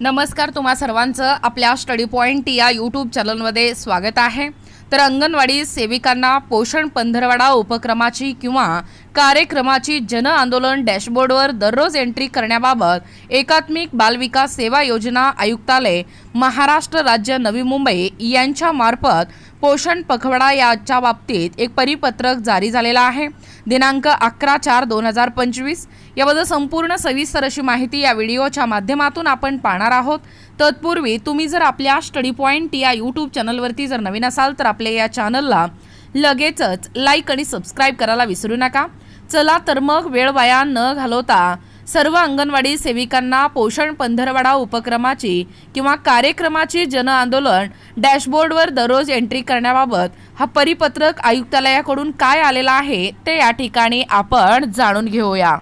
नमस्कार तुम्हा सर्वांचं आपल्या स्टडी पॉईंट या यूट्यूब चॅनलमध्ये स्वागत आहे. तर अंगणवाडी सेविकांना पोषण पंधरवाडा उपक्रमाची किंवा कार्यक्रमाची जन आंदोलन डॅशबोर्डवर दररोज एंट्री करण्याबाबत एकात्मिक बालविकास सेवा योजना आयुक्तालय महाराष्ट्र राज्य नवी मुंबई यांच्या मार्फत पोषण पखवाडा याच्या बाबतीत एक परिपत्रक जारी झालेलं आहे. दिनांक अकरा चार दोन हजार पंचवीस. याबद्दल संपूर्ण सविस्तर अशी माहिती या व्हिडिओच्या माध्यमातून आपण पाहणार आहोत. तत्पूर्वी तुम्ही जर आपल्या स्टडी पॉईंट या यूट्यूब चॅनलवरती जर नवीन असाल तर आपल्या या चॅनलला लगेचच लाईक आणि सबस्क्राईब करायला विसरू नका. चला तर मग वेळ वाया न घालवता सर्व अंगणवाडी सेविकांना पोषण पंधरवाडा उपक्रमाची किंवा कार्यक्रमाची जन आंदोलन डॅशबोर्डवर दररोज एंट्री करण्याबाबत हा परिपत्रक आयुक्तालयाकडून काय आलेला आहे ते या ठिकाणी आपण जाणून घेऊया.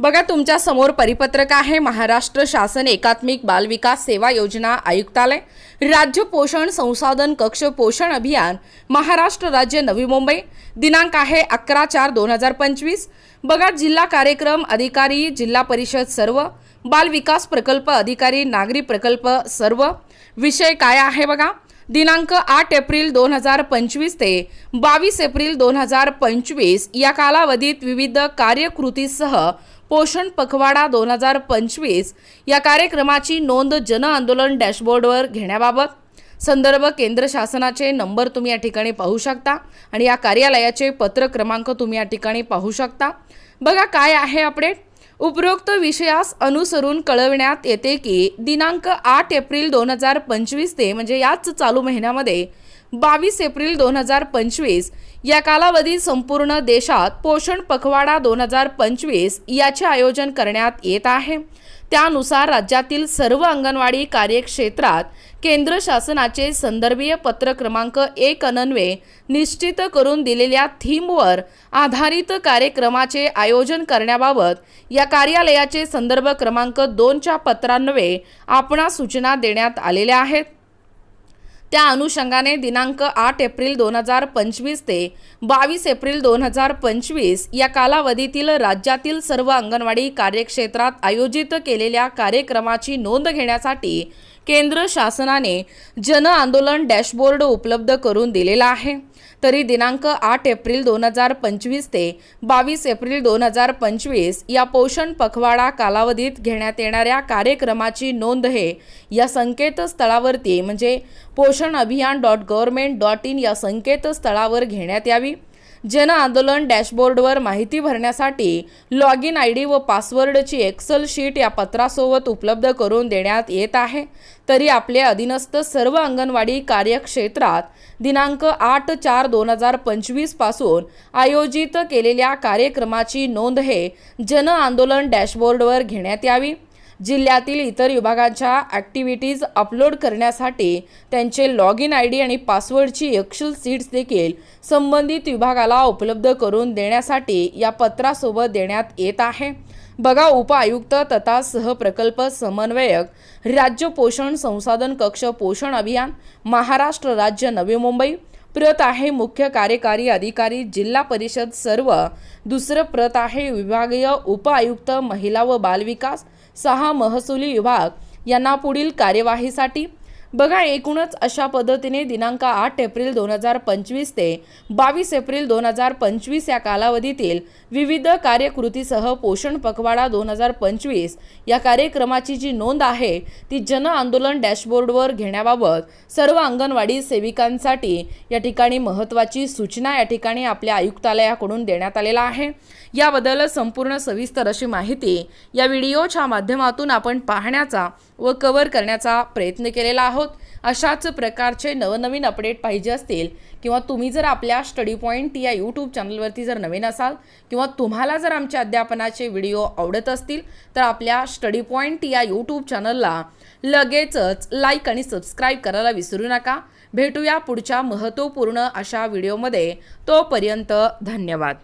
बघा तुमच्यासमोर परिपत्रक आहे. महाराष्ट्र शासन एकात्मिक बाल विकास सेवा योजना आयुक्तालय. राज्य पोषण संसाधन कक्ष पोषण अभियान. महाराष्ट्र राज्य नवी मुंबई. दिनांक आहे अकरा चार दोन हजार पंचवीस. बघा जिल्हा कार्यक्रम अधिकारी जिल्हा परिषद सर्व. बाल विकास प्रकल्प अधिकारी नागरी प्रकल्प सर्व. विषय काय आहे बघा? दिनांक आठ एप्रिल दोन हजार पंचवीस ते बावीस एप्रिल दोन हजार पंचवीस या कालावधीत विविध कार्यकृतीसह पोषण पखवाडा दोन हजार पंचवीस या कार्यक्रमाची नोंद जन आंदोलन डॅशबोर्डवर घेण्याबाबत. संदर्भ केंद्र शासनाचे नंबर तुम्ही या ठिकाणी पाहू शकता आणि या कार्यालयाचे पत्र क्रमांक तुम्ही या ठिकाणी पाहू शकता. बघा काय आहे अपडेट. उपरोक्त विषयास अनुसरून कळविण्यात येते की दिनांक आठ एप्रिल दोन हजार पंचवीस ते म्हणजे याच चालू महिन्यामध्ये बावीस एप्रिल दोन हजार पंचवीस. या कालावधीत संपूर्ण देशात पोषण पखवाडा दोन हजार पंचवीस याचे आयोजन करण्यात येत आहे. त्यानुसार राज्यातील सर्व अंगणवाडी कार्यक्षेत्रात केंद्र शासनाचे संदर्भीय पत्र क्रमांक एक अनन्वे निश्चित करून दिलेल्या थीमवर आधारित कार्यक्रमाचे आयोजन करण्याबाबत या कार्यालयाचे संदर्भ क्रमांक दोनच्या पत्रान्वये आपणास सूचना देण्यात आलेल्या आहेत. त्या अनुषंगाने दिनांक आठ एप्रिल दोन हजार पंचवीस ते बावीस एप्रिल दोन हजार पंचवीस या कालावधीतील राज्यातील सर्व अंगणवाडी कार्यक्षेत्रात आयोजित केलेल्या कार्यक्रमाची नोंद घेण्यासाठी केंद्र शासनाने जन आंदोलन डॅशबोर्ड उपलब्ध करून दिलेला आहे. तरी दिनांक आठ एप्रिल दोन हजार पंचवीस ते बावीस एप्रिल दोन हजार पंचवीस या पोषण पखवाडा कालावधीत घेण्यात येणाऱ्या कार्यक्रमाची नोंद हे या संकेतस्थळावरती म्हणजे पोषण अभियान डॉट गव्हर्मेंट डॉट इन या संकेतस्थळावर घेण्यात यावी. जन आंदोलन डॅशबोर्डवर माहिती भरण्यासाठी लॉग इन आय डी व पासवर्डची एक्सल शीट या पत्रासोबत उपलब्ध करून देण्यात येत आहे. तरी आपले अधीनस्थ सर्व अंगणवाडी कार्यक्षेत्रात दिनांक आठ चार दोन हजार पंचवीसपासून आयोजित केलेल्या कार्यक्रमाची नोंद हे जन आंदोलन डॅशबोर्डवर घेण्यात यावी. जिल्ह्यातील इतर विभागांच्या ॲक्टिव्हिटीज अपलोड करण्यासाठी त्यांचे लॉग इन आय डी आणि पासवर्डची एक्सेल सीट्स देखील संबंधित विभागाला उपलब्ध करून देण्यासाठी या पत्रासोबत देण्यात येत आहे. बघा उपआयुक्त तथा सहप्रकल्प समन्वयक राज्य पोषण संसाधन कक्ष पोषण अभियान महाराष्ट्र राज्य नवी मुंबई प्रत आहे मुख्य कार्यकारी अधिकारी जिल्हा परिषद सर्व दुसरं प्रत आहे विभागीय उपआयुक्त महिला व बालविकास सहा महसुली विभाग यांना पुढील कार्यवाहीसाठी बघा एकूणच अशा पद्धतीने दिनांक आठ एप्रिल दोन हजार पंचवीस ते बावीस एप्रिल दोन हजार पंचवीस या कालावधीतील विविध कार्यकृतीसह पोषण पखवाडा दोन हजार पंचवीस या कार्यक्रमाची जी नोंद आहे ती जन आंदोलन डॅशबोर्डवर घेण्याबाबत सर्व अंगणवाडी सेविकांसाठी या ठिकाणी महत्त्वाची सूचना या ठिकाणी आपल्या आयुक्तालयाकडून देण्यात आलेला आहे. याबद्दल संपूर्ण सविस्तर अशी माहिती या व्हिडिओच्या माध्यमातून आपण पाहण्याचा व कव्हर करण्याचा प्रयत्न केलेला आहोत. अशाच प्रकारचे नवनवीन अपडेट पाहिजे असतील किंवा तुम्ही जर आपल्या स्टडी पॉईंट या यूट्यूब चॅनलवरती जर नवीन असाल किंवा तुम्हाला जर आमच्या अध्यापनाचे व्हिडिओ आवडत असतील तर आपल्या स्टडी पॉईंट या यूट्यूब चॅनलला लगेचच लाईक आणि सबस्क्राईब करायला विसरू नका. भेटूया पुढच्या महत्त्वपूर्ण अशा व्हिडिओमध्ये तोपर्यंत धन्यवाद.